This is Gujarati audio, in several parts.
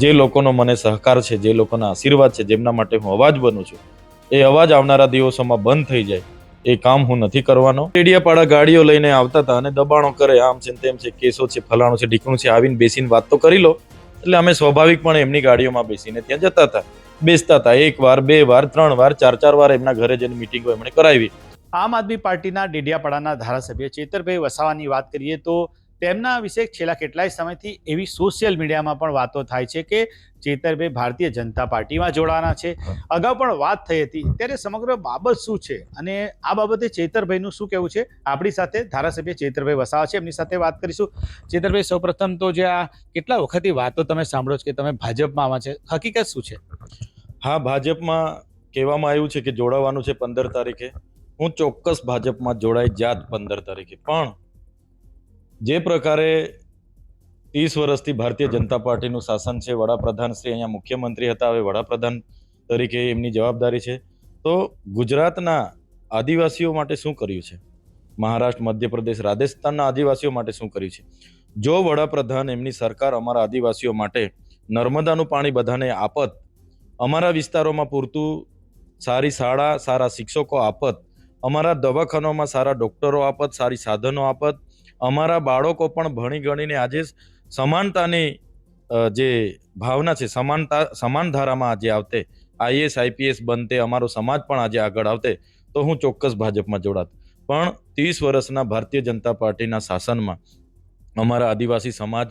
જે લોકોનો મને સહકાર છે, જે લોકોના આશીર્વાદ છે, જેમના માટે હું અવાજ બનું છું, એ અવાજ આવનારા દિવસોમાં બંધ થઈ જાય. એ કામ હું નથી કરવાનો. ટેડિયાપાડા ગાડીઓ લઈને આવતા હતા અને દબાણો કરે, આમ છે તેમ છે, કેસો છે, ફલાણું છે, ઢીકણું છે, આવીને બેસીને વાત તો કરી લો. એટલે અમે સ્વાભાવિકપણે એમની ગાડીઓમાં બેસીને ત્યાં જતા હતા. બેસતા હતા, એક વાર, બે વાર, ત્રણ વાર, ચાર ચાર વાર એમના ઘરે જઈને મિટિંગો એમણે કરાવી. આમ આદમી પાર્ટીના ડેડિયાપાડાના ધારાસભ્ય ચેતરભાઈ વસાવાની વાત કરીએ તો તેમના વિશે છેલ્લા કેટલાય સમયથી એવી સોશિયલ મીડિયામાં પણ વાતો થાય છે કે ચેતરભાઈ ભારતીય જનતા પાર્ટીમાં જોડાના છે. અગાઉ પણ વાત થઈ હતી. ત્યારે સમગ્ર બાબત શું છે? અને આ બાબતે ચેતરભાઈનું શું કહેવું છે? આપણી સાથે ધારાસભ્ય ચેતરભાઈ વસાવા છે. એમની સાથે વાત કરીશું. ચેતરભાઈ સૌપ્રથમ તો જે આ કેટલા વખતથી વાતો તમે સાંભળો છો કે તમે ભાજપમાં આવા છે? હકીકત શું છે? હા ભાજપમાં કહેવામાં આવ્યું છે કે જોડાવાનું છે પંદર તારીખે. હું ચોક્કસ ભાજપમાં જોડાઈ જાત પંદર તારીખે. પણ જે પ્રકારે ત્રીસ વર્ષથી ભારતીય જનતા પાર્ટીનું શાસન છે, વડાપ્રધાન શ્રી અહીંયા મુખ્યમંત્રી હતા, હવે વડાપ્રધાન તરીકે એમની જવાબદારી છે. તો ગુજરાતના આદિવાસીઓ માટે શું કર્યું છે? મહારાષ્ટ્ર, મધ્યપ્રદેશ, રાજસ્થાનના આદિવાસીઓ માટે શું કર્યું છે? જો વડાપ્રધાન એમની સરકાર અમારા આદિવાસીઓ માટે નર્મદાનું પાણી બધાને આપત, અમારા વિસ્તારોમાં પૂરતું સારી શાળા, સારા શિક્ષકો આપત, અમારા દવાખાનામાં સારા ડોક્ટરો આપત, સારી સાધનો આપત અમારા બાળકો પણ ભણી ગણીને આજે સમાનતાની જે ભાવના છે, સમાનતા, સમાન ધારામાં આજે આવતે. આઈએસ આઈપીએસ બનતે, અમારો સમાજ પણ આજે આગળ આવતે, તો હું ચોક્કસ ભાજપમાં જોડાત. પણ ત્રીસ વર્ષના ભારતીય જનતા પાર્ટીના શાસનમાં અમારા આદિવાસી સમાજ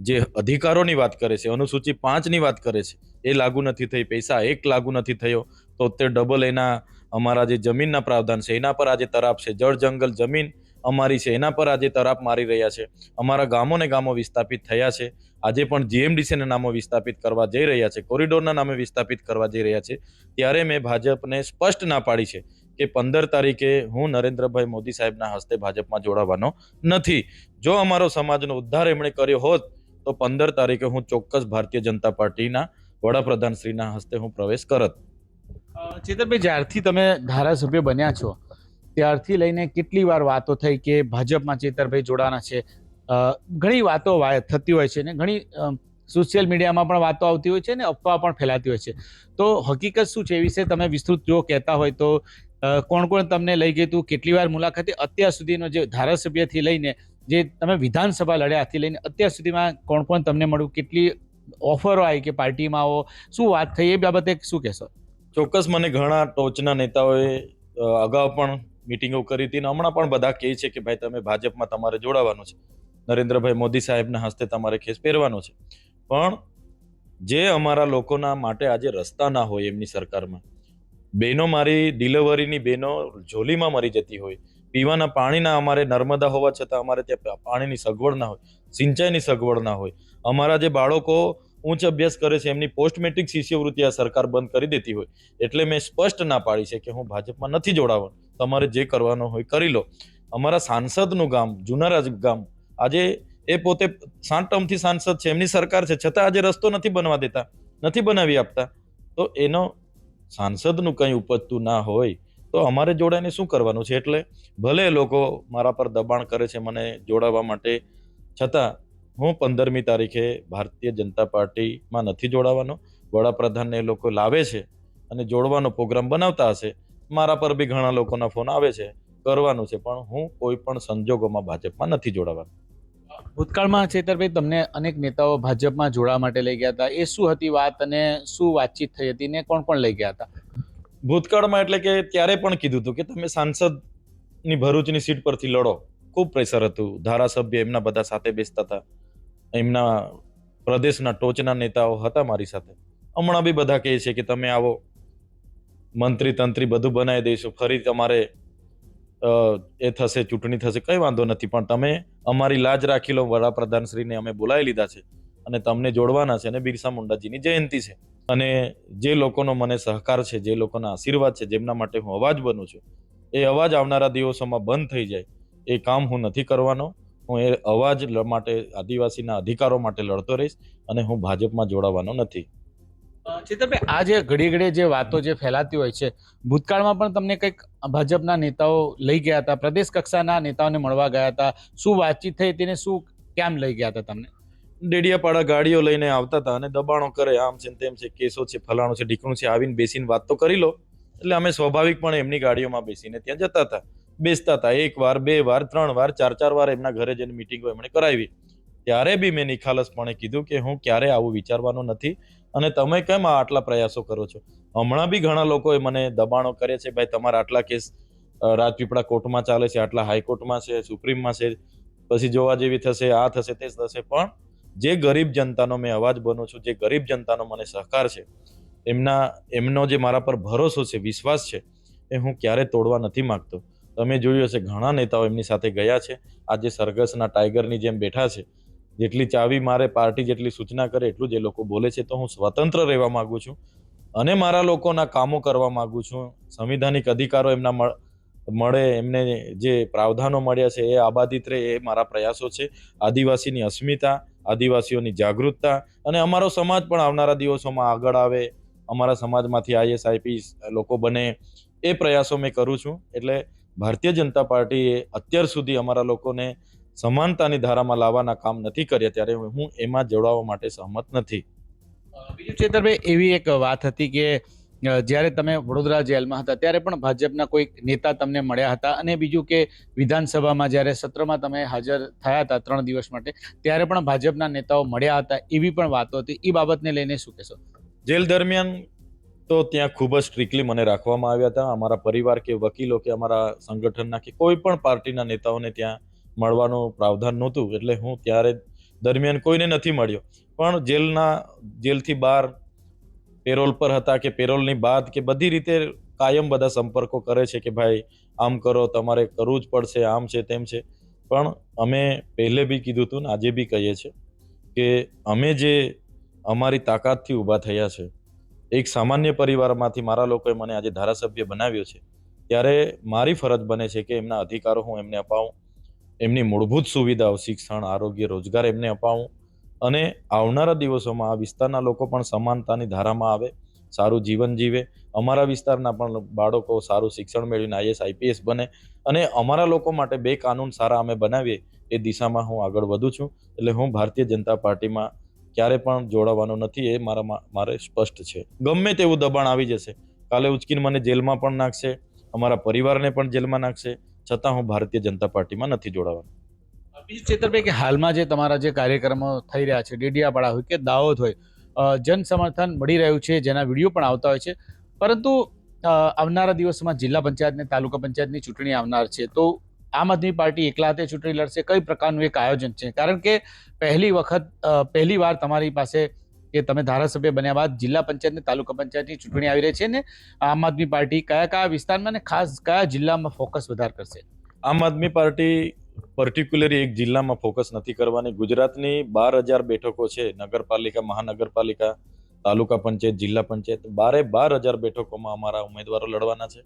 જે અધિકારોની વાત કરે છે અનુસૂચિ પાંચની વાત કરે છે, એ લાગુ નથી થઈ, પૈસા એક લાગુ નથી થયો, તો તે ડબલ એના અમારા જે જમીનના પ્રાવધાન છે, એના પર આજે તરાપ છે, જળ, જંગલ, જમીન અમારી છે એના પર આજે તરાપ મારી રહ્યા છે. અમારા ગામો ને ગામો વિસ્થાપિત થયા છે. આજે પણ જીએમડીસીના નામો વિસ્થાપિત કરવા જઈ રહ્યા છે. કોરિડોરના નામે વિસ્થાપિત કરવા જઈ રહ્યા છે. ત્યારે મેં ભાજપને સ્પષ્ટ ના પાડી છે કે પંદર તારીખે હું નરેન્દ્રભાઈ મોદી સાહેબના હસ્તે ભાજપમાં જોડાવાનો નથી. જો અમારો સમાજનો ઉદ્ધાર એમણે કર્યો હોત તો પંદર તારીખે હું ચોક્કસ ભારતીય જનતા પાર્ટીના વડાપ્રધાન શ્રીના હસ્તે હું પ્રવેશ કરત. અ, ચેતરભાઈ જ્યારથી તમે ધારાસભ્ય બન્યા છો ત્યારથી લઈને કેટલી વાર વાતો થઈ કે ભાજપમાં ચેતરભાઈ જોડાના છે. ઘણી વાતો થતી હોય છે ને ઘણી સોશિયલ મીડિયામાં પણ વાતો આવતી હોય છે ને અફવા પણ ફેલાતી હોય છે. તો હકીકત શું છે એ વિશે તમે વિસ્તૃત જો કહેતા હોય તો કોણ કોણ તમને લઈ ગયું હતું કેટલી વાર મુલાકાતે? અત્યાર સુધીનો જે ધારાસભ્યથી લઈને જે તમે વિધાનસભા લડ્યાથી લઈને અત્યાર સુધીમાં કોણ કોણ તમને મળ્યું? કેટલી ઓફરો આવી કે પાર્ટીમાં આવો? શું વાત થઈ? એ બાબતે શું કહેશો? ચોક્કસ મને ઘણા ટોચના નેતાઓએ અગાઉ પણ મિટિંગો કરી હતી હમણાં પણ બધા કહે છે કે ભાઈ તમે ભાજપમાં તમારે જોડાવાનું છે. નરેન્દ્રભાઈ મોદી સાહેબના હસ્તે તમારે ખેસ પહેરવાનો છે. પણ જે અમારા લોકોના માટે આજે રસ્તા ના હોય એમની સરકારમાં, બહેનો મારી ડિલિવરીની બહેનો ઝોલીમાં મરી જતી હોય, પીવાના પાણીના અમારે નર્મદા હોવા છતાં અમારે ત્યાં પાણીની સગવડ ના હોય, સિંચાઈની સગવડ ના હોય. અમારા જે બાળકો ઉચ્ચ અભ્યાસ કરે છે એમની પોસ્ટ મેટ્રિક શિષ્યવૃત્તિ આ સરકાર બંધ કરી દેતી હોય. એટલે મેં સ્પષ્ટ ના પાડી છે કે હું ભાજપમાં નથી જોડાવાનું. તમારે જે કરવાનો હોય કરી લો. અમારા સાંસદનું ગામ જુનારાજ ગામ, આજે એ પોતે સાત ટર્મથી સાંસદ છે, એમની સરકાર છે, છતાં આજે રસ્તો નથી બનવા દેતા, નથી બનાવી આપતા. તો એનો સાંસદનું કંઈ ઉપજતું ના હોય, તો અમારે જોડાઈને શું કરવાનું છે? એટલે ભલે લોકો મારા પર દબાણ કરે છે મને જોડાવા માટે, છતાં હું પંદરમી તારીખે ભારતીય જનતા પાર્ટીમાં નથી જોડાવાનો. વડાપ્રધાનને એ લોકો લાવે છે અને જોડવાનો પ્રોગ્રામ બનાવતા હશે. મારા પર બી ઘણા લોકોના ફોન આવે છે કરવાનું છે પણ હું કોઈ પણ સંજોગોમાં ભાજપમાં નથી જોડાવાનું. ભૂતકાળમાં ચેતરભાઈ તમને અનેક નેતાઓ ભાજપમાં જોડાવા માટે લઈ ગયા હતા. એ શું હતી વાત અને શું વાતચીત થઈ હતી ને કોણ કોણ લઈ ગયા હતા? ભૂતકાળમાં એટલે કે ત્યારે પણ કીધું હતું કે તમે સાંસદની ભરૂચની સીટ પરથી લડો. ખૂબ પ્રેશર હતું. ધારાસભ્ય એમના બધા સાથે બેસતા હતા. એમના પ્રદેશના ટોચના નેતાઓ હતા મારી સાથે. હમણાં બી બધા કહે છે કે તમે આવો. મંત્રી તંત્રી બધું બનાવી દઈશું. ફરી તમારે એ થશે, ચૂંટણી થશે, કંઈ વાંધો નથી. પણ તમે અમારી લાજ રાખી લો વડાપ્રધાન શ્રીને અમે બોલાવી લીધા છે અને તમને જોડવાના છે અને બિરસા મુંડાજીની જયંતિ છે. અને જે લોકોનો મને સહકાર છે, જે લોકોના આશીર્વાદ છે, જેમના માટે હું અવાજ બનું છું, એ અવાજ આવનારા દિવસોમાં બંધ થઈ જાય. એ કામ હું નથી કરવાનો. હું એ અવાજ માટે, આદિવાસીના અધિકારો માટે લડતો રહીશ અને હું ભાજપમાં જોડાવાનો નથી. અ, આ જે ઘડી ઘડી જે વાતો જે ફેલાતી હોય છે ભૂતકાળમાં પણ તમને કંઈક ભાજપના નેતાઓ લઈ ગયા હતા પ્રદેશ કક્ષાના નેતાઓને મળવા ગયા હતા શું વાતચીત થઈ તેને શું કેમ લઈ ગયા હતા તમને? ડેડિયાપાડા ગાડીઓ લઈને આવતા હતા અને દબાણો કરે આમ છે તેમ છે કેસો છે ફલાણું છે ઢીકણું છે આવીને બેસીને વાત તો કરી લો. એટલે અમે સ્વાભાવિકપણે એમની ગાડીઓમાં બેસીને ત્યાં જતા હતા બેસતા હતા એક વાર બે વાર ત્રણ વાર ચાર ચાર વાર એમના ઘરે જઈને મિટિંગો એમણે કરાવી. ત્યારે બી મેં નિખાલસપણે કીધું કે હું ક્યારે આવું વિચારવાનો નથી અને તમે કેમ આટલા પ્રયાસો કરો છો? હમણાં બી ઘણા લોકોએ મને દબાણો કરે છે, ભાઈ, તમારા આટલા કેસ રાજપીપળા કોર્ટમાં ચાલે છે, આટલા હાઈકોર્ટમાં છે, સુપ્રીમમાં છે, પછી જોવા જેવી થશે, આ થશે, તે થશે. પણ જે ગરીબ જનતાનો મેં અવાજ બનું છું, જે ગરીબ જનતાનો મને સહકાર છે, એમના, એમનો જે મારા પર ભરોસો છે, વિશ્વાસ છે, એ હું ક્યારે તોડવા નથી માંગતો. તમે જોયું હશે, ઘણા નેતાઓ એમની સાથે ગયા છે. આજે સરઘસના ટાઈગરની જેમ બેઠા છે જેટલી ચાવી મારે પાર્ટી જેટલી સૂચના કરે એટલું જ એ લોકો બોલે છે. તો હું સ્વતંત્ર રહેવા માંગુ છું અને મારા લોકોના કામો કરવા માંગુ છું. સંવિધાનિક અધિકારો એમના મળ- એમને જે પ્રાવધાનો મળ્યા છે એ આબાદિત રહે એ મારા પ્રયાસો છે. આદિવાસીની અસ્મિતા, આદિવાસીઓની જાગૃતતા અને અમારો સમાજ પણ આવનારા દિવસોમાં આગળ આવે. અમારા સમાજમાંથી આઈએસ આઈપીએસ લોકો બને એ પ્રયાસો મેં કરું છું. એટલે ભારતીય જનતા પાર્ટીએ અત્યાર સુધી અમારા લોકોને સમાનતાની ધારામાં લાવવાના કામ નથી કર્યા ત્યારે હું એમાં જોડાવા માટે સહમત નથી. બીજું ચેતરભાઈ એવી એક વાત હતી કે જ્યારે તમે વડોદરા જેલમાં હતા ત્યારે પણ ભાજપના કોઈ નેતા તમને મળ્યા હતા અને બીજું કે વિધાનસભામાં જ્યારે સત્રમાં તમે હાજર થયા હતા ત્રણ દિવસ માટે ત્યારે પણ ભાજપના નેતાઓ મળ્યા હતા એવી પણ વાતો હતી. એ બાબતને લઈને શું કહેશો? જેલ દરમિયાન તો ત્યાં ખૂબ જ સ્ટ્રિક્ટલી મને રાખવામાં આવ્યા હતા. અમારા પરિવાર કે વકીલો કે અમારા સંગઠનના કે કોઈ પણ પાર્ટીના નેતાઓને ત્યાં મળવાનું પ્રાવધાન નહોતું, એટલે હું ત્યારે દરમિયાન કોઈને નથી મળ્યો. પણ જેલના, જેલથી બહાર, પેરોલ પર હતા કે પેરોલની બાદ કે બધી રીતે કાયમ બધા સંપર્કો કરે છે કે ભાઈ, આમ કરો, તમારે કરવું જ પડશે, આમ છે, તેમ છે. પણ અમે પહેલે બી કીધું હતું ને, આજે બી કહીએ છીએ કે અમે જે અમારી તાકાતથી ઊભા થયા છે, એક સામાન્ય પરિવારમાંથી મારા લોકોએ મને આજે ધારાસભ્ય બનાવ્યો છે, ત્યારે મારી ફરજ બને છે કે એમના અધિકારો હું એમને અપાવું એમની મૂળભૂત સુવિધાઓ, શિક્ષણ, આરોગ્ય, રોજગાર એમને અપાવું અને આવનારા દિવસોમાં આ વિસ્તારના લોકો પણ સમાનતાની ધારામાં આવે, સારું જીવન જીવે. અમારા વિસ્તારના પણ બાળકો સારું શિક્ષણ મેળવીને આઈએસ આઈપીએસ બને અને અમારા લોકો માટે બે કાનૂન સારા અમે બનાવીએ એ દિશામાં હું આગળ વધું છું. એટલે હું ભારતીય જનતા પાર્ટીમાં ક્યારે પણ જોડાવાનો નથી એ મારા મારે સ્પષ્ટ છે. ગમે તેવું દબાણ આવી જશે. કાલે ઉચકીને મને જેલમાં પણ નાખશે, અમારા પરિવારને પણ જેલમાં નાખશે છતાં હું ભારતીય જનતા પાર્ટીમાં નથી જોડાવાનો. બીજું ચેતરભાઈ કે હાલમાં જે તમારા જે કાર્યક્રમો થઈ રહ્યા છે, ડેડિયાપાડા હોય કે દાહોદ હોય જન સમર્થન મળી રહ્યું છે, જેના વીડિયો પણ આવતા હોય છે. પરંતુ આવનારા દિવસોમાં જિલ્લા પંચાયત ને તાલુકા પંચાયતની ચૂંટણી આવનાર છે. તો આમ આદમી પાર્ટી એકલા હાથે ચૂંટણી લડશે? કઈ પ્રકારનું એક આયોજન છે? કારણ કે પહેલી વખત પહેલી વાર તમારી પાસે કે તમે ધારાસભ્ય બન્યા બાદ જિલ્લા પંચાયત ને તાલુકા પંચાયતની ચૂંટણી આવી રહી છે ને આમ આદમી પાર્ટી કયા કયા વિસ્તારમાં ને ખાસ કયા જિલ્લામાં ફોકસ વધારે કરશે? આમ આદમી પાર્ટી પર્ટિક્યુલરી એક જિલ્લામાં ફોકસ નથી કરવાની. ગુજરાતની બાર હજાર બેઠકો છે, નગરપાલિકા, મહાનગરપાલિકા, તાલુકા પંચાયત, જિલ્લા પંચાયત, બારે બાર હજાર બેઠકોમાં અમારા ઉમેદવારો લડવાના છે.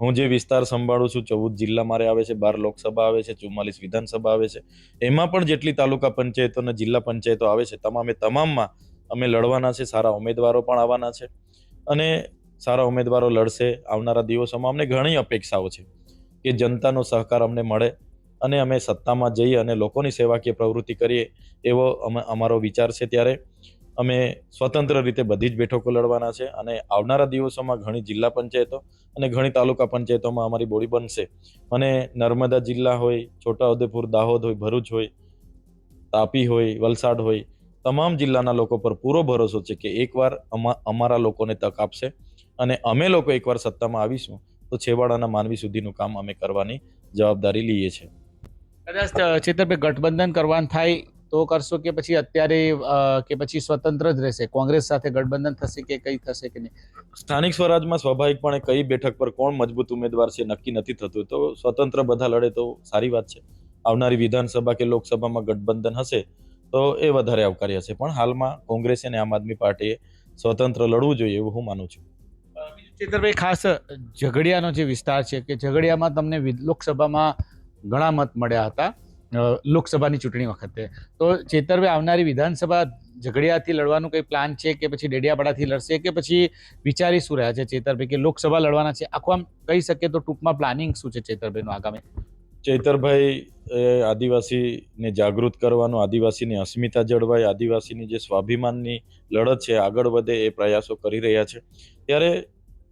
હું જે વિસ્તાર સંભાળું છું, ચૌદ જિલ્લા મારે આવે છે, બાર લોકસભા આવે છે, ચુમ્માલીસ વિધાનસભા આવે છે. એમાં પણ જેટલી તાલુકા પંચાયતો અને જિલ્લા પંચાયતો આવે છે, તમામે તમામમાં અમે લડવાના છે, સારા ઉમેદવારો પણ આવવાના છે અને સારા ઉમેદવારો લડશે આવનારા દિવસોમાં અમને ઘણી અપેક્ષાઓ છે કે જનતાનો સહકાર અમને મળે અને અમે સત્તામાં જઈએ અને લોકોની સેવાકીય પ્રવૃત્તિ કરીએ એવો અમે, અમારો વિચાર છે ત્યારે. અમે સ્વતંત્ર રીતે બધી જ બેઠકો લડવાના છે અને આવનારા દિવસોમાં ઘણી જિલ્લા પંચાયતો અને ઘણી તાલુકા પંચાયતોમાં અમારી બોડી બનશે. અને નર્મદા જિલ્લા હોય, છોટાઉદેપુર, દાહોદ હોય, ભરૂચ હોય, તાપી હોય, વલસાડ હોય તમામ જિલ્લાના લોકો પર પૂરો ભરોસો છે કે એકવાર અમા અમારા લોકોને તક આપશે અને અમે લોકો એકવાર સત્તામાં આવીશું તો છેવાડાના માનવી સુધીનું કામ અમે કરવાની જવાબદારી લઈએ છીએ. કદાચ ચેતરભાઈ ગઠબંધન કરવાનું થાય તો કરશો કે પછી અત્યારે કે પછી સ્વતંત્ર જ રહેશે? કોંગ્રેસ સાથે ગઠબંધન થશે કે કઈ થશે કે નહીં? સ્થાનિક સ્વરાજમાં સ્વાભાવિકપણે કઈ બેઠક પર કોણ મજબૂત ઉમેદવાર છે નક્કી નથી થતું તો સ્વતંત્ર બધા લડે તો સારી વાત છે. આવનારી વિધાનસભા કે લોકસભામાં ગઠબંધન હશે તો એ વધારે આવકાર્ય છે. પણ હાલમાં કોંગ્રેસ અને આમ આદમી પાર્ટીએ સ્વતંત્ર લડવું જોઈએ એવું હું માનું છું. ચેતરભાઈ, ખાસ ઝઘડિયાનો જે વિસ્તાર છે કે ઝઘડિયામાં તમને લોકસભામાં ઘણા મત મળ્યા હતા લોકસભાની ચૂંટણી વખતે. તો ચેતરભાઈ, આવનારી વિધાનસભા ઝઘડિયાથી લડવાનું કંઈ પ્લાન છે કે પછી ડેડિયાપાડાથી લડશે કે પછી વિચારી શું રહ્યા છે ચેતરભાઈ કે લોકસભા લડવાના છે? આખું આમ કહી શકીએ તો ટૂંકમાં પ્લાનિંગ શું છે ચેતરભાઈનું આગામી? ચૈતરભાઈ આદિવાસીને જાગૃત કરવાનું, આદિવાસીની અસ્મિતા જળવાય, આદિવાસીની જે સ્વાભિમાનની લડત છે, આગળ વધે એ પ્રયાસો કરી રહ્યા છે. ત્યારે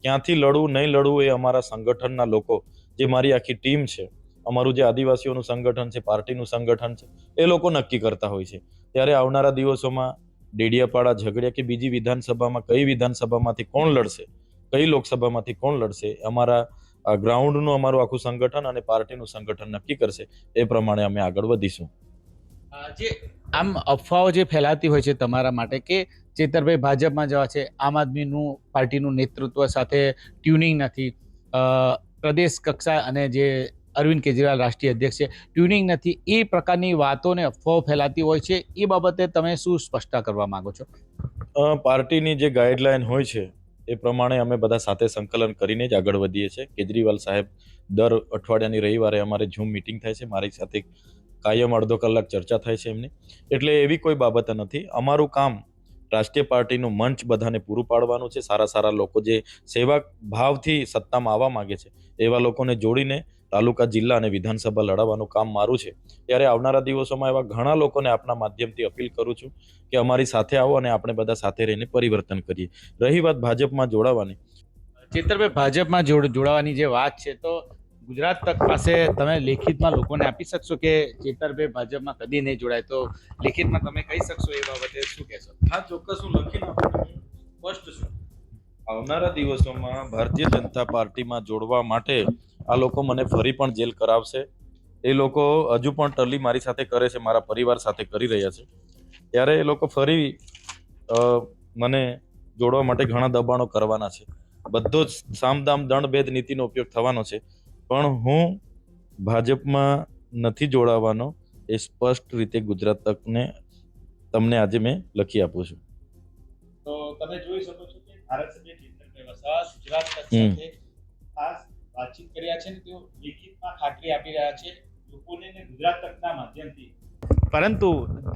ક્યાંથી લડવું, નહીં લડવું એ અમારા સંગઠનના લોકો, જે મારી આખી ટીમ છે, અમારું જે આદિવાસીઓનું સંગઠન છે, પાર્ટીનું સંગઠન છે, એ લોકો નક્કી કરતા હોય છે. ત્યારે આવનારા દિવસોમાં ડેડિયાપાડા ઝઘડિયા કે બીજી વિધાનસભામાં, કઈ વિધાનસભામાંથી કોણ લડશે, કઈ લોકસભામાંથી કોણ લડશે અમારા ગ્રાઉન્ડનું અમારું આખું સંગઠન અને પાર્ટીનું સંગઠન નક્કી કરશે એ પ્રમાણે અમે આગળ વધીશું. જે આમ અફવાઓ જે ફેલાતી હોય છે તમારા માટે કે ચેતરભાઈ ભાજપમાં જવા છે આમ આદમીનું પાર્ટીનું નેતૃત્વ સાથે ટ્યુનિંગ નથી પ્રદેશ કક્ષા અને જે અરવિંદ કેજરીવાલ રાષ્ટ્રીય અધ્યક્ષ છે ટ્યુનિંગ નથી એ પ્રકારની વાતોને અફવાઓ ફેલાતી હોય છે એ બાબતે તમે શું સ્પષ્ટતા કરવા માંગો છો? પાર્ટીની જે ગાઈડલાઈન હોય છે એ પ્રમાણે અમે બધા સાથે સંકલન કરીને જ આગળ વધીએ છીએ. કેજરીવાલ સાહેબ દર અઠવાડિયાની રવિવારે અમારે ઝૂમ મિટિંગ થાય છે. મારી સાથે કાયમ અડધો કલાક ચર્ચા થાય છે એમની. એટલે એવી કોઈ બાબત નથી. અમારું કામ રાષ્ટ્રીય પાર્ટીનું મંચ બધાને પૂરું પાડવાનું છે. સારા સારા લોકો જે સેવા ભાવથી સત્તામાં આવવા માગે છે, એવા લોકોને જોડીને તાલુકા જિલ્લા અને વિધાનસભા લડાવવાનું કામ મારું છે. ત્યારે આવનારા દિવસોમાં એવા ઘણા લોકોને આપના માધ્યમથી અપીલ કરું છું કે અમારી સાથે આવો અને આપણે બધા સાથે રહીને પરિવર્તન કરીએ. રહી વાત ભાજપમાં જોડાવાની. ચેતરભાઈ ભાજપમાં જોડાવાની જે વાત છે તો ગુજરાત તક પાસે તમે લેખિતમાં લોકોને આપી શકશો કે ચેતરભાઈ ભાજપમાં કદી નહીં જોડાય? તો લેખિતમાં તમે કહી શકશો એ બાબતે શું કહેશો? હા ચોક્કસ હું લખીને સ્પષ્ટ છું. આવનારા દિવસોમાં ભારતીય જનતા પાર્ટીમાં જોડવા માટે આ લોકો મને ફરી પણ જેલ કરાવશે. એ લોકો હજુ પણ ટલી મારી સાથે કરે છે મારા પરિવાર સાથે કરી રહ્યા છે. ત્યારે એ લોકો ફરી મને જોડવા માટે ઘણા દબાણો કરવાના છે. બધો જ સામદામ દંડભેદ નીતિનો ઉપયોગ થવાનો છે. પણ હું ભાજપમાં નથી જોડાવાનો એ સ્પષ્ટ રીતે ગુજરાત તકને તમને આજે મેં લખી આપું છું. તો તમે જોઈ શકો છો કે ભારત સભ્ય ચિંતન વ્યવસ્થા ગુજરાત તક સાથે વાતચીત કર્યા છે ને તેઓ લેખિતમાં ખાતરી આપી રહ્યા છે લોકોને ગુજરાત તકના માધ્યમથી. પરંતુ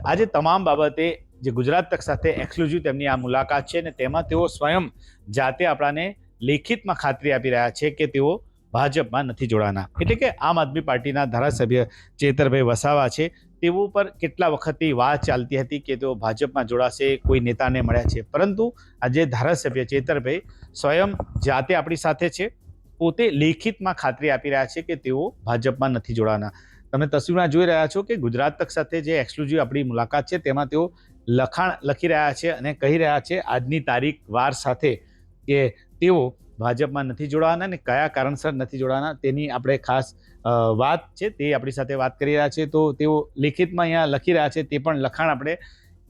આજે તમામ બાબતે જે ગુજરાત તક સાથે એક્સક્લુઝિવ તેમની આ મુલાકાત છે ને તેમાં તેઓ સ્વયં જાતે આપણાને લેખિતમાં ખાતરી આપી રહ્યા છે કે તેઓ ભાજપમાં નથી જોડાના. એટલે કે આમ આદમી પાર્ટીના ધારાસભ્ય ચેતરભાઈ વસાવા છે, તેઓ પર કેટલા વખતથી વાત ચાલતી હતી કે તેઓ ભાજપમાં જોડાશે, કોઈ નેતાને મળ્યા છે. પરંતુ આજે ધારાસભ્ય ચેતરભાઈ સ્વયં જાતે આપણી સાથે છે. પોતે લેખિતમાં ખાતરી આપી રહ્યા છે કે તેઓ ભાજપમાં નથી જોડાના તમે તસવીરમાં જોઈ રહ્યા છો કે ગુજરાત તક સાથે જે એક્સક્લુઝિવ આપણી મુલાકાત છે, તેમાં તેઓ લખાણ લખી રહ્યા છે અને કહી રહ્યા છે આજની તારીખ વાર સાથે કે તેઓ ભાજપમાં નથી જોડાવાના અને કયા કારણસર નથી જોડાવાના તેની આપણે ખાસ વાત છે, તે આપણી સાથે વાત કરી રહ્યા છે. તો તેઓ લેખિતમાં અહીંયા લખી રહ્યા છે, તે પણ લખાણ આપણે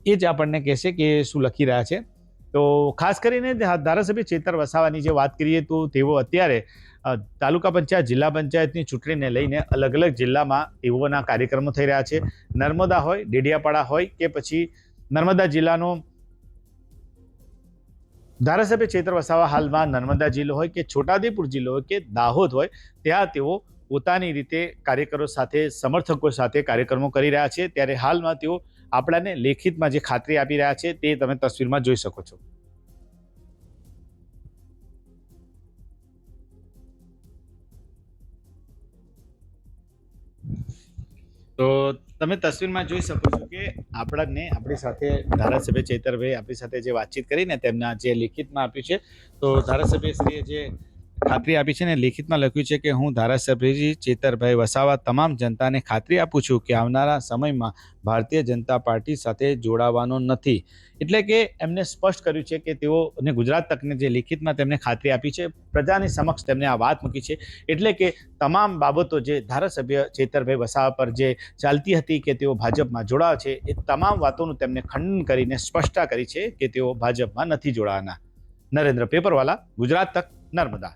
એ જ આપણને કહેશે કે શું લખી રહ્યા છે. તો ખાસ કરીને ધારાસભ્ય ચેતર વસાવાની જે વાત કરીએ તો તેઓ અત્યારે તાલુકા પંચાયત, જિલ્લા પંચાયતની ચૂંટણીને લઈને અલગ અલગ જિલ્લામાં તેઓના કાર્યક્રમો થઈ રહ્યા છે. નર્મદા હોય, ડેડિયાપાડા હોય કે પછી નર્મદા જિલ્લાનો ધારાસભ્ય ચેતર વસાવા હાલમાં નર્મદા જિલ્લો હોય કે છોટાઉદેપુર જિલ્લો હોય કે દાહોદ હોય, ત્યાં તેઓ પોતાની રીતે કાર્યકરો સાથે, સમર્થકો સાથે કાર્યક્રમો કરી રહ્યા છે. ત્યારે હાલમાં તેઓ આપણાને લેખિતમાં જે ખાતરી આપી રહ્યા છે તે તમે તસવીરમાં જોઈ શકો છો. તો તમે તસવીરમાં જોઈ શકો છો કે આપણાને આપણી સાથે ધારાસભ્ય ચેતરભાઈ આપણી સાથે જે વાતચીત કરીને તેમના જે લિખિતમાં આપ્યું છે, તો ધારાસભ્યશ્રીએ જે ખાતરી આપી છે ને લેખિતમાં લખ્યું છે કે હું ધારાસભ્યજી ચેતરભાઈ વસાવા તમામ જનતાને ખાતરી આપું છું કે આવનારા સમયમાં ભારતીય જનતા પાર્ટી સાથે જોડાવાનો નથી. એટલે કે એમને સ્પષ્ટ કર્યું છે કે તેઓને ગુજરાત તકને જે લેખિતમાં તેમને ખાતરી આપી છે, પ્રજાની સમક્ષ તેમને આ વાત મૂકી છે. એટલે કે તમામ બાબતો જે ધારાસભ્ય ચેતરભાઈ વસાવા પર જે ચાલતી હતી કે તેઓ ભાજપમાં જોડાવા છે, એ તમામ વાતોનું તેમને ખંડન કરીને સ્પષ્ટતા કરી છે કે તેઓ ભાજપમાં નથી જોડાવાના. નરેન્દ્ર પેપરવાલા, ગુજરાત તક, નર્મદા.